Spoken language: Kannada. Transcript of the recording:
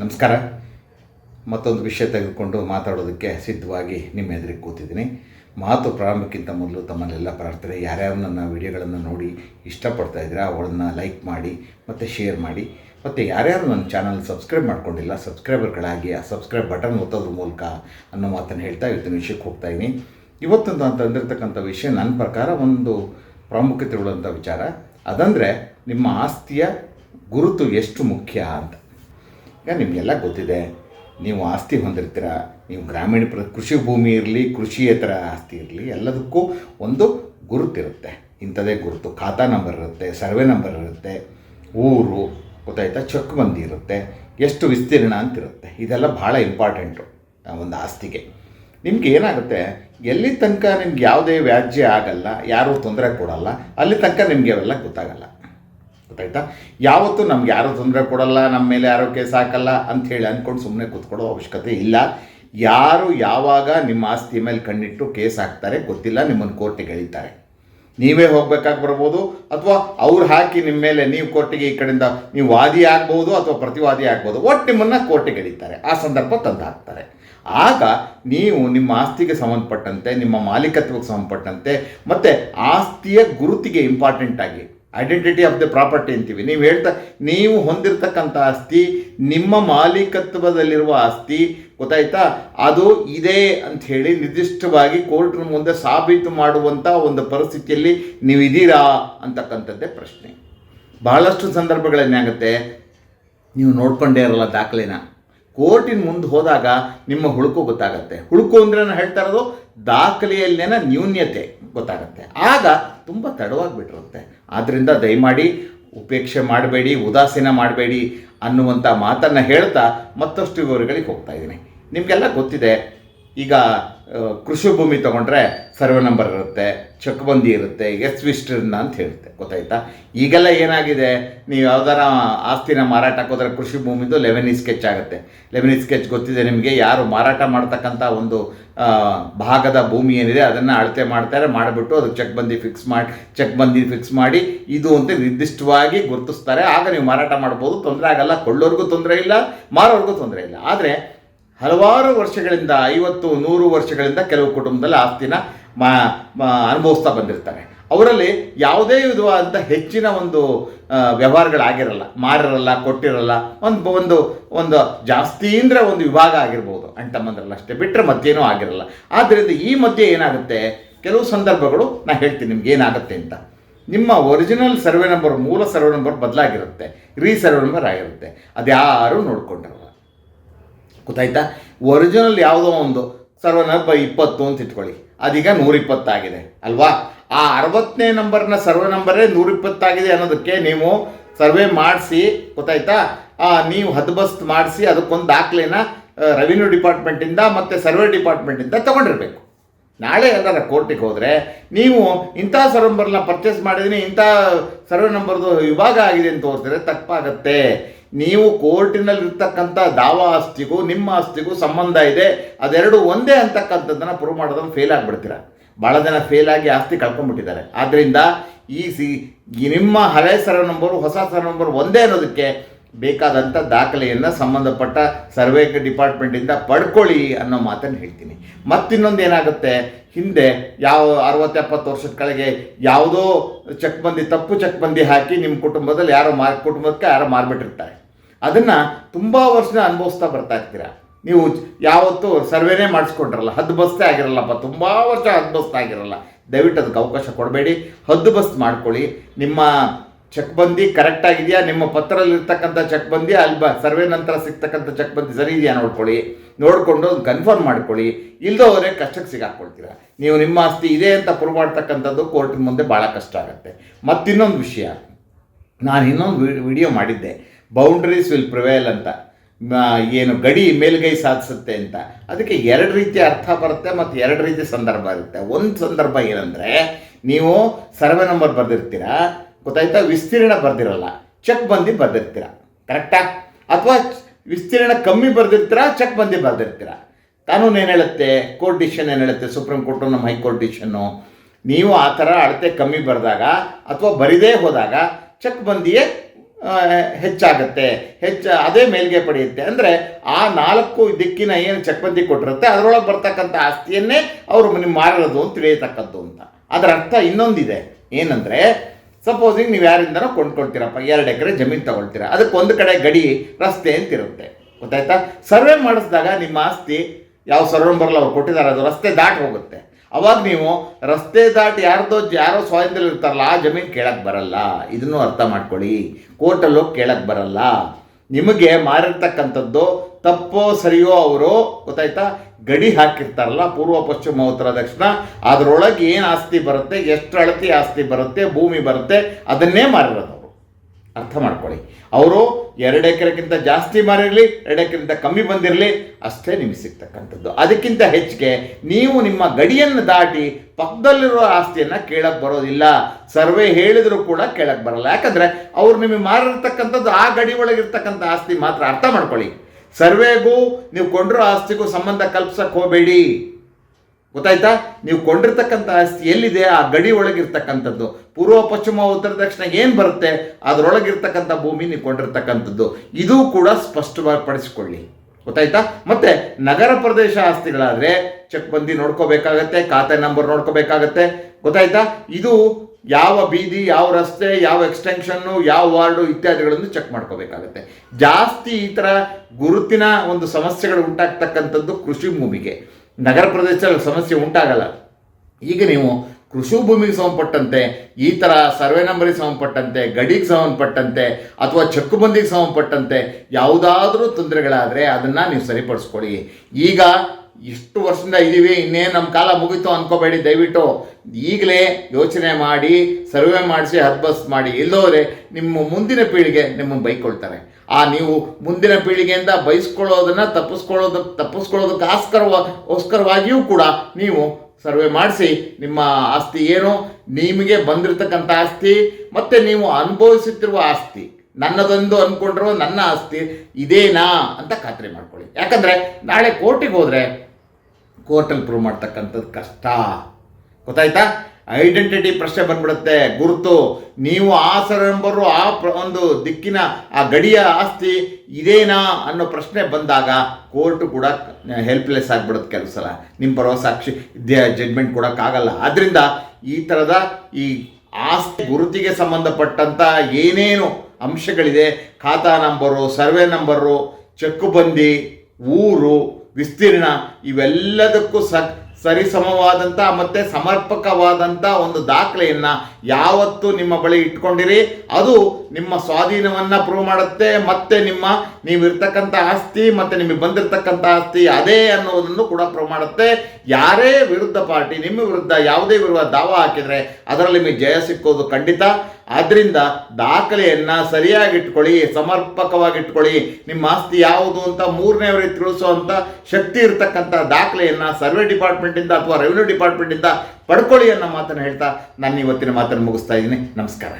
ನಮಸ್ಕಾರ. ಮತ್ತೊಂದು ವಿಷಯ ತೆಗೆದುಕೊಂಡು ಮಾತಾಡೋದಕ್ಕೆ ಸಿದ್ಧವಾಗಿ ನಿಮ್ಮ ಎದುರಿಗೆ ಕೂತಿದ್ದೀನಿ. ಮಾತು ಪ್ರಾರಂಭಕ್ಕಿಂತ ಮೊದಲು ತಮ್ಮಲ್ಲೆಲ್ಲ ಪ್ರಾರ್ಥನೆ, ಯಾರ್ಯಾರು ನನ್ನ ವಿಡಿಯೋಗಳನ್ನು ನೋಡಿ ಇಷ್ಟಪಡ್ತಾ ಇದ್ದೀರಾ ಅವಳನ್ನ ಲೈಕ್ ಮಾಡಿ, ಮತ್ತು ಶೇರ್ ಮಾಡಿ. ಮತ್ತು ಯಾರ್ಯಾರು ನನ್ನ ಚಾನಲ್ ಸಬ್ಸ್ಕ್ರೈಬ್ ಮಾಡ್ಕೊಂಡಿಲ್ಲ, ಸಬ್ಸ್ಕ್ರೈಬರ್ಗಳಾಗಿ ಆ ಸಬ್ಸ್ಕ್ರೈಬ್ ಬಟನ್ ಒತ್ತೋದ್ರ ಮೂಲಕ ಅನ್ನೋ ಮಾತನ್ನು ಹೇಳ್ತಾ ಇವತ್ತಿನ ವಿಷಯಕ್ಕೆ ಹೋಗ್ತಾಯಿದ್ದೀನಿ ಇವತ್ತು ನಾನು ತಂದಿರತಕ್ಕಂಥ ವಿಷಯ ನನ್ನ ಪ್ರಕಾರ ಒಂದು ಪ್ರಾಮುಖ್ಯತೆ ಉಳ್ಳಂಥ ವಿಚಾರ. ಅದಂದರೆ ನಿಮ್ಮ ಆಸ್ತಿಯ ಗುರುತು ಎಷ್ಟು ಮುಖ್ಯ ಅಂತ. ಈಗ ನಿಮಗೆಲ್ಲ ಗೊತ್ತಿದೆ, ನೀವು ಆಸ್ತಿ ಹೊಂದಿರ್ತೀರ, ನೀವು ಗ್ರಾಮೀಣ ಪ್ರ, ಕೃಷಿ ಭೂಮಿ ಇರಲಿ ಕೃಷಿಯೇತರ ಆಸ್ತಿ ಇರಲಿ, ಎಲ್ಲದಕ್ಕೂ ಒಂದು ಗುರುತಿರುತ್ತೆ ಇಂಥದೇ ಗುರುತು. ಖಾತಾ ನಂಬರ್ ಇರುತ್ತೆ, ಸರ್ವೆ ನಂಬರ್ ಇರುತ್ತೆ, ಊರು, ಗೊತ್ತಾಯ್ತಾ? ಚೆಕ್ ಬಂದಿ ಇರುತ್ತೆ, ಎಷ್ಟು ವಿಸ್ತೀರ್ಣ ಅಂತಿರುತ್ತೆ. ಇದೆಲ್ಲ ಭಾಳ ಇಂಪಾರ್ಟೆಂಟು ಒಂದು ಆಸ್ತಿಗೆ. ನಿಮ್ಗೆ ಏನಾಗುತ್ತೆ, ಎಲ್ಲಿ ತನಕ ನಿಮ್ಗೆ ಯಾವುದೇ ವ್ಯಾಜ್ಯ ಆಗಲ್ಲ, ಯಾರೂ ತೊಂದರೆ ಕೊಡಲ್ಲ, ಅಲ್ಲಿ ತನಕ ನಿಮಗೆ ಅವೆಲ್ಲ ಗೊತ್ತಾಗಲ್ಲ. ಗೊತ್ತಾಯ್ತಾ? ಯಾವತ್ತೂ ನಮ್ಗೆ ಯಾರೂ ತೊಂದರೆ ಕೊಡಲ್ಲ ನಮ್ಮ ಮೇಲೆ ಯಾರೋ ಕೇಸ್ ಹಾಕಲ್ಲ ಅಂಥೇಳಿ ಅಂದ್ಕೊಂಡು ಸುಮ್ಮನೆ ಕೂತ್ಕೊಳ್ಳೋ ಅವಶ್ಯಕತೆ ಇಲ್ಲ. ಯಾರು ಯಾವಾಗ ನಿಮ್ಮ ಆಸ್ತಿ ಮೇಲೆ ಕಣ್ಣಿಟ್ಟು ಕೇಸ್ ಹಾಕ್ತಾರೆ ಗೊತ್ತಿಲ್ಲ, ನಿಮ್ಮನ್ನು ಕೋರ್ಟಿಗೆ ಎಳಿತಾರೆ. ನೀವೇ ಹೋಗ್ಬೇಕಾಗಿ ಬರ್ಬೋದು, ಅಥವಾ ಅವ್ರು ಹಾಕಿ ನಿಮ್ಮ ಮೇಲೆ ನೀವು ಕೋರ್ಟಿಗೆ ಈ ಕಡೆಯಿಂದ ನೀವು ವಾದಿ ಆಗ್ಬೋದು ಅಥವಾ ಪ್ರತಿವಾದಿ ಆಗ್ಬೋದು ಒಟ್ಟು ನಿಮ್ಮನ್ನು ಕೋರ್ಟಿಗೆ ಎಳಿತಾರೆ. ಆ ಸಂದರ್ಭ ತಂದು ಹಾಕ್ತಾರೆ. ಆಗ ನೀವು ನಿಮ್ಮ ಆಸ್ತಿಗೆ ಸಂಬಂಧಪಟ್ಟಂತೆ, ನಿಮ್ಮ ಮಾಲೀಕತ್ವಕ್ಕೆ ಸಂಬಂಧಪಟ್ಟಂತೆ, ಮತ್ತು ಆಸ್ತಿಯ ಗುರುತಿಗೆ ಇಂಪಾರ್ಟೆಂಟ್ ಆಗಿ ಐಡೆಂಟಿಟಿ ಆಫ್ ದ ಪ್ರಾಪರ್ಟಿ ಅಂತೀವಿ. ನೀವು ಹೇಳ್ತಾ, ನೀವು ಹೊಂದಿರತಕ್ಕಂಥ ಆಸ್ತಿ, ನಿಮ್ಮ ಮಾಲೀಕತ್ವದಲ್ಲಿರುವ ಆಸ್ತಿ, ಗೊತ್ತಾಯ್ತಾ? ಅದು ಇದೆ ಅಂತ ಹೇಳಿ ನಿರ್ದಿಷ್ಟವಾಗಿ ಕೋರ್ಟ್ ಮುಂದೆ ಸಾಬೀತು ಮಾಡುವಂಥ ಒಂದು ಪರಿಸ್ಥಿತಿಯಲ್ಲಿ ನೀವು ಇದ್ದೀರಾ ಅಂತಕ್ಕಂಥದ್ದೇ ಪ್ರಶ್ನೆ. ಬಹಳಷ್ಟು ಸಂದರ್ಭಗಳೇನಾಗುತ್ತೆ ನೀವು ನೋಡ್ಕೊಂಡೇ ಇರಲ್ಲ ದಾಖಲೆನ. ಕೋರ್ಟಿನ ಮುಂದೆ ಹೋದಾಗ ನಿಮ್ಮ ಹುಳುಕು ಗೊತ್ತಾಗುತ್ತೆ. ಹುಳುಕು ಅಂದ್ರೆ ನಾನು ಹೇಳ್ತಾ ಇರೋದು ದಾಖಲೆಯಲ್ಲೇನ ನ್ಯೂನ್ಯತೆ ಗೊತ್ತಾಗುತ್ತೆ. ಆಗ ತುಂಬ ತಡವಾಗಿ ಬಿಟ್ಟಿರುತ್ತೆ ಆದ್ದರಿಂದ ದಯಮಾಡಿ ಉಪೇಕ್ಷೆ ಮಾಡಬೇಡಿ, ಉದಾಸೀನ ಮಾಡಬೇಡಿ ಅನ್ನುವಂಥ ಮಾತನ್ನು ಹೇಳ್ತಾ ಮತ್ತಷ್ಟು ವಿವರಗಳಿಗೆ ಹೋಗ್ತಾ ಇದ್ದೀನಿ. ನಿಮಗೆಲ್ಲ ಗೊತ್ತಿದೆ ಈಗ ಕೃಷಿ ಭೂಮಿ ತೊಗೊಂಡ್ರೆ ಸರ್ವೆ ನಂಬರ್ ಇರುತ್ತೆ ಚಕ್ಬಂದಿ ಇರುತ್ತೆ ಎಸ್ ವಿಸ್ತೀರ್ಣ ಅಂತ ಹೇಳುತ್ತೆ ಗೊತ್ತಾಯ್ತಾ? ಈಗೆಲ್ಲ ಏನಾಗಿದೆ? ನೀವು ಯಾವ್ದಾರ ಆಸ್ತಿನ ಮಾರಾಟ ಹೋದ್ರೆ ಕೃಷಿ ಭೂಮಿದು ಲೆವೆನಿ ಸ್ಕೆಚ್ ಆಗುತ್ತೆ. ಲೆವೆನಿ ಸ್ಕೆಚ್ ಗೊತ್ತಿದೆ ನಿಮಗೆ, ಯಾರು ಮಾರಾಟ ಮಾಡ್ತಕ್ಕಂಥ ಒಂದು ಭಾಗದ ಭೂಮಿ ಏನಿದೆ, ಅದನ್ನು ಅಳತೆ ಮಾಡ್ತಾರೆ, ಮಾಡಿಬಿಟ್ಟು ಅದಕ್ಕೆ ಚೆಕ್ ಬಂದಿ ಫಿಕ್ಸ್ ಮಾಡಿ ಚೆಕ್ ಬಂದಿ ಫಿಕ್ಸ್ ಮಾಡಿ, ಇದು ಅಂತ ನಿರ್ದಿಷ್ಟವಾಗಿ ಗುರುತಿಸ್ತಾರೆ. ಆಗ ನೀವು ಮಾರಾಟ ಮಾಡ್ಬೋದು, ತೊಂದರೆ ಆಗಲ್ಲ, ಕೊಳ್ಳೋರ್ಗೂ ತೊಂದರೆ ಇಲ್ಲ, ಮಾರೋರ್ಗೂ ತೊಂದರೆ ಇಲ್ಲ. ಆದರೆ ಹಲವಾರು ವರ್ಷಗಳಿಂದ, ಐವತ್ತು, ನೂರು ವರ್ಷಗಳಿಂದ ಕೆಲವು ಕುಟುಂಬದಲ್ಲಿ ಆಸ್ತಿನ ಮಾ ಅನುಭವಿಸ್ತಾ ಬಂದಿರ್ತಾರೆ. ಅವರಲ್ಲಿ ಯಾವುದೇ ವಿಧವಾದಂಥ ಹೆಚ್ಚಿನ ಒಂದು ವ್ಯವಹಾರಗಳಾಗಿರಲ್ಲ. ಮಾರಿರಲ್ಲ, ಕೊಟ್ಟಿರಲ್ಲ. ಒಂದು ಒಂದು ಒಂದು ಜಾಸ್ತಿ ಅಂದರೆ ಒಂದು ವಿಭಾಗ ಆಗಿರ್ಬೋದು. ಅಂಟಮ್ಮಂದ್ರಲ್ಲ ಅಷ್ಟೇ. ಬಿಟ್ಟರೆ ಮತ್ತೇನೂ ಆಗಿರಲ್ಲ. ಆದ್ದರಿಂದ ಈ ಮಧ್ಯೆ ಏನಾಗುತ್ತೆ? ಕೆಲವು ಸಂದರ್ಭಗಳು ನಾನು ಹೇಳ್ತೀನಿ, ನಿಮ್ಗೆ ಏನಾಗುತ್ತೆ ಅಂತ. ನಿಮ್ಮ ಒರಿಜಿನಲ್ ಸರ್ವೆ ನಂಬರ್ ಮೂಲ ಸರ್ವೆ ನಂಬರ್ ಬದಲಾಗಿರುತ್ತೆ. ರೀ ಸರ್ವೆ ನಂಬರ್ ಆಗಿರುತ್ತೆ. ಅದ್ಯಾರೂ ನೋಡ್ಕೊಂಡಿರಲ್ಲ. ಗೊತ್ತಾಯ್ತಾ? ಒರಿಜಿನಲ್ ಯಾವುದೋ ಒಂದು ಸರ್ವೆ ನಂಬರ್ ಇಪ್ಪತ್ತು ಅಂತ ಇಟ್ಕೊಳ್ಳಿ. ಅದೀಗ ನೂರಿಪ್ಪತ್ತಾಗಿದೆ, ಅಲ್ವಾ? ಆ ಅರವತ್ತನೇ ನಂಬರ್ನ ಸರ್ವೆ ನಂಬರೇ ನೂರಿಪ್ಪತ್ತಾಗಿದೆ ಅನ್ನೋದಕ್ಕೆ ನೀವು ಸರ್ವೆ ಮಾಡಿಸಿ, ಗೊತ್ತಾಯ್ತಾ? ನೀವು ಹದಬಸ್ತ್ ಮಾಡಿಸಿ ಅದಕ್ಕೊಂದು ದಾಖಲೆನ ರೆವಿನ್ಯೂ ಡಿಪಾರ್ಟ್ಮೆಂಟಿಂದ ಮತ್ತು ಸರ್ವೆ ಡಿಪಾರ್ಟ್ಮೆಂಟಿಂದ ತೊಗೊಂಡಿರಬೇಕು. ನಾಳೆ ಎಲ್ಲರ ಕೋರ್ಟಿಗೆ ಹೋದರೆ ನೀವು ಇಂಥ ಸರ್ವೆ ನಂಬರ್ನ ಪರ್ಚೇಸ್ ಮಾಡಿದ್ದೀನಿ ಇಂಥ ಸರ್ವೆ ನಂಬರ್ದು ವಿಭಾಗ ಆಗಿದೆ ಅಂತ ತೋರಿಸಿದ್ರೆ ತಪ್ಪಾಗತ್ತೆ. ನೀವು ಕೋರ್ಟಿನಲ್ಲಿ ಇರ್ತಕ್ಕಂಥ ದಾವಾ ಆಸ್ತಿಗೂ ನಿಮ್ಮ ಆಸ್ತಿಗೂ ಸಂಬಂಧ ಇದೆ, ಅದೆರಡು ಒಂದೇ ಅಂತಕ್ಕಂಥದ್ದನ್ನು ಪ್ರೂವ್ ಮಾಡೋದನ್ನು ಫೇಲ್ ಆಗಿಬಿಡ್ತೀರ. ಭಾಳ ಜನ ಫೇಲ್ ಆಗಿ ಆಸ್ತಿ ಕಳ್ಕೊಂಡ್ಬಿಟ್ಟಿದ್ದಾರೆ. ಆದ್ದರಿಂದ ಈ ಸಿ ನಿಮ್ಮ ಹಳೆ ಸರ ನಂಬರು, ಹೊಸ ಸರ ನಂಬರ್ ಒಂದೇ ಅನ್ನೋದಕ್ಕೆ ಬೇಕಾದಂಥ ದಾಖಲೆಯನ್ನು ಸಂಬಂಧಪಟ್ಟ ಸರ್ವೆ ಡಿಪಾರ್ಟ್ಮೆಂಟಿಂದ ಪಡ್ಕೊಳ್ಳಿ ಅನ್ನೋ ಮಾತನ್ನು ಹೇಳ್ತೀನಿ. ಮತ್ತಿನ್ನೊಂದು ಏನಾಗುತ್ತೆ? ಹಿಂದೆ ಯಾವ ಅರವತ್ತೆಪ್ಪತ್ತು ವರ್ಷದ ಕೆಳಗೆ ಯಾವುದೋ ಚೆಕ್ ಬಂದಿ, ತಪ್ಪು ಚೆಕ್ ಬಂದಿ ಹಾಕಿ ನಿಮ್ಮ ಕುಟುಂಬದಲ್ಲಿ ಯಾರೋ ಮಾರ್, ಕುಟುಂಬಕ್ಕೆ ಯಾರೋ ಮಾರ್ಬಿಟ್ಟಿರ್ತಾರೆ. ಅದನ್ನು ತುಂಬ ವರ್ಷ ಅನುಭವಿಸ್ತಾ ಬರ್ತಾ ಇರ್ತೀರ ನೀವು ಯಾವತ್ತೂ ಸರ್ವೇನೇ ಮಾಡಿಸ್ಕೊಂಡ್ರಲ್ಲ, ಹದ್ದು ಬಸ್ತೇ ಆಗಿರಲ್ಲಪ್ಪ, ತುಂಬ ವರ್ಷ ಹದ್ದು ಆಗಿರಲ್ಲ. ದಯವಿಟ್ಟು ಅದಕ್ಕೆ ಅವಕಾಶ ಕೊಡಬೇಡಿ. ಹದ್ದು ಬಸ್ತ್ ಮಾಡ್ಕೊಳ್ಳಿ. ನಿಮ್ಮ ಚೆಕ್ ಬಂದಿ ಕರೆಕ್ಟ್ ಆಗಿದೆಯಾ? ನಿಮ್ಮ ಪತ್ರದಲ್ಲಿರ್ತಕ್ಕಂಥ ಚೆಕ್ ಬಂದಿ ಅಲ್ಲಿ ಬ, ಸರ್ವೆ ನಂತರ ಸಿಗ್ತಕ್ಕಂಥ ಚೆಕ್ ಬಂದಿ ಸರಿ ಇದೆಯಾ ನೋಡ್ಕೊಳ್ಳಿ. ನೋಡಿಕೊಂಡು ಕನ್ಫರ್ಮ್ ಮಾಡ್ಕೊಳ್ಳಿ. ಇಲ್ಲದೋ ಹೋದರೆ ಕಷ್ಟಕ್ಕೆ ಸಿಗಾಕ್ಕೊಳ್ತೀರ? ನೀವು ನಿಮ್ಮ ಆಸ್ತಿ ಇದೆ ಅಂತ ಪ್ರೂವ್ ಮಾಡ್ತಕ್ಕಂಥದ್ದು ಕೋರ್ಟಿನ ಮುಂದೆ ಭಾಳ ಕಷ್ಟ ಆಗುತ್ತೆ. ಮತ್ತಿನ್ನೊಂದು ವಿಷಯ ನಾನು ಇನ್ನೊಂದು ವಿಡಿಯೋ ಮಾಡಿದ್ದೆ. ಬೌಂಡ್ರೀಸ್ ವಿಲ್ ಪ್ರಿವೇಲ್ ಅಂತ. ಏನು ಗಡಿ ಮೇಲ್ಗೈ ಸಾಧಿಸುತ್ತೆ ಅಂತ. ಅದಕ್ಕೆ ಎರಡು ರೀತಿಯ ಅರ್ಥ ಬರುತ್ತೆ ಮತ್ತು ಎರಡು ರೀತಿಯ ಸಂದರ್ಭ ಇರುತ್ತೆ. ಒಂದು ಸಂದರ್ಭ ಏನಂದರೆ, ನೀವು ಸರ್ವೆ ನಂಬರ್ ಬರೆದಿರ್ತೀರ, ಗೊತ್ತಾಯ್ತಾ? ವಿಸ್ತೀರ್ಣ ಬರೆದಿರಲ್ಲ. ಚೆಕ್ ಬಂದು ಬರೆದಿರ್ತೀರ. ಕರೆಕ್ಟಾ ಅಥವಾ ವಿಸ್ತೀರ್ಣ ಕಮ್ಮಿ ಬರೆದಿರ್ತೀರ ಚೆಕ್ ಬಂದು ಬರೆದಿರ್ತೀರ. ಕಾನೂನು ಏನು ಹೇಳುತ್ತೆ? ಕೋರ್ಟ್ ಡಿಸಿಷನ್ ಏನು ಹೇಳುತ್ತೆ? ಸುಪ್ರೀಂ ಕೋರ್ಟು ನಮ್ಮ ಹೈಕೋರ್ಟ್ ಡಿಸಿಷನ್ನು ನೀವು ಆ ಥರ ಅಳತೆ ಕಮ್ಮಿ ಬರೆದಾಗ, ಅಥವಾ ಬರಿದೇ ಹೋದಾಗ ಚೆಕ್ ಬಂದಿಯೇ ಹೆಚ್ಚಾಗತ್ತೆ, ಹೆಚ್ಚು, ಅದೇ ಮೇಲ್ಗೆ ಪಡೆಯುತ್ತೆ. ಅಂದರೆ ಆ ನಾಲ್ಕು ದಿಕ್ಕಿನ ಏನು ಚಕ್ಬಂದಿ ಕೊಟ್ಟಿರುತ್ತೆ, ಅದರೊಳಗೆ ಬರ್ತಕ್ಕಂಥ ಆಸ್ತಿಯನ್ನೇ ಅವರು ನಿಮ್ಮ ಮಾರಿರೋದು ಅಂತ ತಿಳಿಯತಕ್ಕದ್ದು ಅಂತ. ಅದರ ಅರ್ಥ ಇನ್ನೊಂದಿದೆ. ಏನಂದರೆ, ಸಪೋಸಿಂಗ್ ನೀವು ಯಾರಿಂದನೋ ಕೊಂಡ್ಕೊಳ್ತೀರಪ್ಪ, ಎರಡು ಎಕರೆ ಜಮೀನು ತಗೊಳ್ತೀರ, ಅದಕ್ಕೆ ಒಂದು ಕಡೆ ಗಡಿ, ರಸ್ತೆ ಅಂತಿರುತ್ತೆ. ಗೊತ್ತಾಯ್ತಾ? ಸರ್ವೆ ಮಾಡಿಸಿದಾಗ ನಿಮ್ಮ ಆಸ್ತಿ ಯಾವ, ಸರ್ವೆ ಬರಲ್ಲ ಅವ್ರು ಕೊಟ್ಟಿದ್ದಾರೆ, ಅದು ರಸ್ತೆ ದಾಟಿ ಹೋಗುತ್ತೆ. ಅವಾಗ ನೀವು ರಸ್ತೆ ದಾಟಿ ಯಾರ್ದೋ ಯಾರೋ ಸ್ವಾತಂತ್ರ್ಯ ಇರ್ತಾರಲ್ಲ, ಆ ಜಮೀನು ಕೇಳಕ್ಕೆ ಬರಲ್ಲ. ಇದನ್ನು ಅರ್ಥ ಮಾಡ್ಕೊಳ್ಳಿ. ಕೋರ್ಟಲ್ಲಿ ಹೋಗಿ ಕೇಳಕ್ಕೆ ಬರಲ್ಲ. ನಿಮಗೆ ಮಾರಿರ್ತಕ್ಕಂಥದ್ದು ತಪ್ಪೋ ಸರಿಯೋ ಅವರು, ಗೊತ್ತಾಯ್ತಾ? ಗಡಿ ಹಾಕಿರ್ತಾರಲ್ಲ, ಪೂರ್ವ ಪಶ್ಚಿಮ ಉತ್ತರ ದಕ್ಷಿಣ. ಅದರೊಳಗೆ ಏನು ಆಸ್ತಿ ಬರುತ್ತೆ, ಎಷ್ಟು ಅಳತಿ ಆಸ್ತಿ ಬರುತ್ತೆ, ಭೂಮಿ ಬರುತ್ತೆ, ಅದನ್ನೇ ಅವರು ಅರ್ಥ ಮಾಡ್ಕೊಳ್ಳಿ. ಅವರು ಎರಡು ಎಕರೆಗಿಂತ ಜಾಸ್ತಿ ಮಾರಿರಲಿ, ಎರಡು ಎಕರೆಗಿಂತ ಕಮ್ಮಿ ಬಂದಿರಲಿ, ಅಷ್ಟೇ ನಿಮಗೆ ಸಿಗ್ತಕ್ಕಂಥದ್ದು. ಅದಕ್ಕಿಂತ ಹೆಚ್ಚಿಗೆ ನೀವು ನಿಮ್ಮ ಗಡಿಯನ್ನು ದಾಟಿ ಪಕ್ಕದಲ್ಲಿರುವ ಆಸ್ತಿಯನ್ನು ಕೇಳಕ್ಕೆ ಬರೋದಿಲ್ಲ. ಸರ್ವೆ ಹೇಳಿದರೂ ಕೂಡ ಕೇಳಕ್ಕೆ ಬರಲ್ಲ. ಯಾಕಂದರೆ ಅವ್ರು ನಿಮಗೆ ಮಾರಿರ್ತಕ್ಕಂಥದ್ದು ಆ ಗಡಿ ಒಳಗಿರ್ತಕ್ಕಂಥ ಆಸ್ತಿ ಮಾತ್ರ. ಅರ್ಥ ಮಾಡ್ಕೊಳ್ಳಿ. ಸರ್ವೆಗೂ ನೀವು ಕೊಂಡಿರೋ ಆಸ್ತಿಗೂ ಸಂಬಂಧ ಕಲ್ಪಿಸಕ್ಕೆ ಹೋಗಬೇಡಿ. ಗೊತ್ತಾಯ್ತಾ? ನೀವು ಕೊಂಡಿರ್ತಕ್ಕಂಥ ಆಸ್ತಿ ಎಲ್ಲಿದೆ? ಆ ಗಡಿ ಒಳಗಿರ್ತಕ್ಕಂಥದ್ದು. ಪೂರ್ವ, ಪಶ್ಚಿಮ, ಉತ್ತರ, ದಕ್ಷಿಣ ಏನು ಬರುತ್ತೆ? ಅದರೊಳಗಿರ್ತಕ್ಕಂಥ ಭೂಮಿ ನೀವು ಕೊಂಡಿರ್ತಕ್ಕಂಥದ್ದು. ಇದು ಕೂಡ ಸ್ಪಷ್ಟವಾಗಿ ಪಡಿಸಿಕೊಳ್ಳಿ ಗೊತ್ತಾಯ್ತಾ? ಮತ್ತೆ ನಗರ ಪ್ರದೇಶ ಆಸ್ತಿಗಳಾದರೆ ಚೆಕ್ ಬಂದಿ ನೋಡ್ಕೋಬೇಕಾಗತ್ತೆ, ಖಾತೆ ನಂಬರ್ ನೋಡ್ಕೋಬೇಕಾಗತ್ತೆ. ಗೊತ್ತಾಯ್ತಾ? ಇದು ಯಾವ ಬೀದಿ, ಯಾವ ರಸ್ತೆ, ಯಾವ ಎಕ್ಸ್ಟೆನ್ಷನ್ನು ಯಾವ ವಾರ್ಡು ಇತ್ಯಾದಿಗಳನ್ನು ಚೆಕ್ ಮಾಡ್ಕೋಬೇಕಾಗತ್ತೆ. ಜಾಸ್ತಿ ಈ ಥರ ಗುರುತಿನ ಒಂದು ಸಮಸ್ಯೆಗಳು ಉಂಟಾಗ್ತಕ್ಕಂಥದ್ದು ಕೃಷಿ ಭೂಮಿಗೆ. ನಗರ ಪ್ರದೇಶದಲ್ಲಿ ಸಮಸ್ಯೆ ಉಂಟಾಗಲ್ಲ. ಈಗ ನೀವು ಕೃಷಿ ಭೂಮಿಗೆ ಸಂಬಂಧಪಟ್ಟಂತೆ, ಈ ಥರ ಸರ್ವೆ ನಂಬರಿಗೆ ಸಂಬಂಧಪಟ್ಟಂತೆ, ಗಡಿಗೆ ಸಂಬಂಧಪಟ್ಟಂತೆ, ಅಥವಾ ಚಕ್ಕುಬಂದಿಗೆ ಸಂಬಂಧಪಟ್ಟಂತೆ ಯಾವುದಾದ್ರೂ ತೊಂದರೆಗಳಾದರೆ ಅದನ್ನು ನೀವು ಸರಿಪಡಿಸ್ಕೊಳ್ಳಿ. ಈಗ ಇಷ್ಟು ವರ್ಷದಿಂದ ಇದ್ದೀವಿ, ಇನ್ನೇನು ನಮ್ಮ ಕಾಲ ಮುಗೀತು ಅನ್ಕೋಬೇಡಿ, ದಯವಿಟ್ಟು ಈಗಲೇ ಯೋಚನೆ ಮಾಡಿ, ಸರ್ವೆ ಮಾಡಿಸಿ ಹದ್ಬಸ್ ಮಾಡಿ. ಇಲ್ಲೋದ್ರೆ ನಿಮ್ಮ ಮುಂದಿನ ಪೀಳಿಗೆ ನಿಮ್ಮನ್ನು ಬೈಕೊಳ್ತಾರೆ. ಆ ನೀವು ಮುಂದಿನ ಪೀಳಿಗೆಯಿಂದ ಬಯಸ್ಕೊಳ್ಳೋದನ್ನು ತಪ್ಪಿಸ್ಕೊಳ್ಳೋದು, ತಪ್ಪಿಸ್ಕೊಳ್ಳೋದಕ್ಕೋಸ್ಕರವಾಗಿಯೂ ಕೂಡ ನೀವು ಸರ್ವೆ ಮಾಡಿಸಿ, ನಿಮ್ಮ ಆಸ್ತಿ ಏನು, ನಿಮಗೆ ಬಂದಿರತಕ್ಕಂಥ ಆಸ್ತಿ, ಮತ್ತು ನೀವು ಅನುಭವಿಸುತ್ತಿರುವ ಆಸ್ತಿ, ನನ್ನದೊಂದು ಅಂದ್ಕೊಂಡಿರೋ ನನ್ನ ಆಸ್ತಿ, ಇದೇನಾ ಅಂತ ಖಾತ್ರಿ ಮಾಡ್ಕೊಳ್ಳಿ. ಯಾಕಂದರೆ ನಾಳೆ ಕೋರ್ಟಿಗೆ ಹೋದರೆ ಕೋರ್ಟಲ್ಲಿ ಪ್ರೂವ್ ಮಾಡ್ತಕ್ಕಂಥದ್ದು ಕಷ್ಟ. ಗೊತ್ತಾಯ್ತಾ? ಐಡೆಂಟಿಟಿ ಪ್ರಶ್ನೆ ಬಂದ್ಬಿಡುತ್ತೆ. ಗುರುತು, ನೀವು ಆ ಸರ್ ಆ ಒಂದು ದಿಕ್ಕಿನ, ಆ ಗಡಿಯ ಆಸ್ತಿ ಇದೇನಾ ಅನ್ನೋ ಪ್ರಶ್ನೆ ಬಂದಾಗ ಕೋರ್ಟು ಕೂಡ ಹೆಲ್ಪ್ಲೆಸ್ ಆಗಿಬಿಡುತ್ತೆ ಕೆಲವು ಸಲ ನಿಮ್ಮ ಪರವ ಸಾಕ್ಷಿ ಜಡ್ಮೆಂಟ್ ಕೊಡೋಕ್ಕಾಗಲ್ಲ ಆದ್ದರಿಂದ ಈ ಥರದ ಈ ಆಸ್ತಿ ಗುರುತಿಗೆ ಸಂಬಂಧಪಟ್ಟಂಥ ಏನೇನು ಅಂಶಗಳಿದೆ, ಖಾತಾ ನಂಬರು, ಸರ್ವೆ ನಂಬರು ಚೆಕ್ಕುಬಂದಿ ಊರು ವಿಸ್ತೀರ್ಣ ಇವೆಲ್ಲದಕ್ಕೂ ಸ ಸರಿಸಮವಾದಂಥ ಮತ್ತು ಸಮರ್ಪಕವಾದಂಥ ಒಂದು ದಾಖಲೆಯನ್ನು ಯಾವತ್ತು ನಿಮ್ಮ ಬಳಿ ಇಟ್ಕೊಂಡಿರಿ. ಅದು ನಿಮ್ಮ ಸ್ವಾಧೀನವನ್ನು ಪ್ರೂವ್ ಮಾಡುತ್ತೆ, ಮತ್ತು ನಿಮ್ಮ ನೀವಿರ್ತಕ್ಕಂಥ ಆಸ್ತಿ, ಮತ್ತು ನಿಮಗೆ ಬಂದಿರತಕ್ಕಂಥ ಆಸ್ತಿ ಅದೇ ಅನ್ನೋದನ್ನು ಕೂಡ ಪ್ರೂವ್ ಮಾಡುತ್ತೆ. ಯಾರೇ ವಿರುದ್ಧ ಪಾರ್ಟಿ ನಿಮ್ಮ ವಿರುದ್ಧ ಯಾವುದೇ ವಿರುದ್ಧ ದಾವ ಹಾಕಿದರೆ ಅದರಲ್ಲಿ ನಿಮಗೆ ಜಯ ಸಿಕ್ಕೋದು ಖಂಡಿತ. ಆದ್ದರಿಂದ ದಾಖಲೆಯನ್ನು ಸರಿಯಾಗಿ ಇಟ್ಕೊಳ್ಳಿ ಸಮರ್ಪಕವಾಗಿ ಇಟ್ಕೊಳ್ಳಿ ನಿಮ್ಮ ಆಸ್ತಿ ಯಾವುದು ಅಂತ ಮೂರನೇವರಿಗೆ ತಿಳಿಸುವಂಥ ಶಕ್ತಿ ಇರತಕ್ಕಂಥ ದಾಖಲೆಯನ್ನು ಸರ್ವೆ ಡಿಪಾರ್ಟ್ಮೆಂಟಿಂದ ಅಥವಾ ರೆವಿನ್ಯೂ ಡಿಪಾರ್ಟ್ಮೆಂಟಿಂದ ಪಡ್ಕೊಳ್ಳಿ ಅನ್ನೋ ಮಾತನ್ನು ಹೇಳ್ತಾ ನಾನು ಇವತ್ತಿನ ಮಾತನ್ನು ಮುಗಿಸ್ತಾ ಇದ್ದೀನಿ. ನಮಸ್ಕಾರ.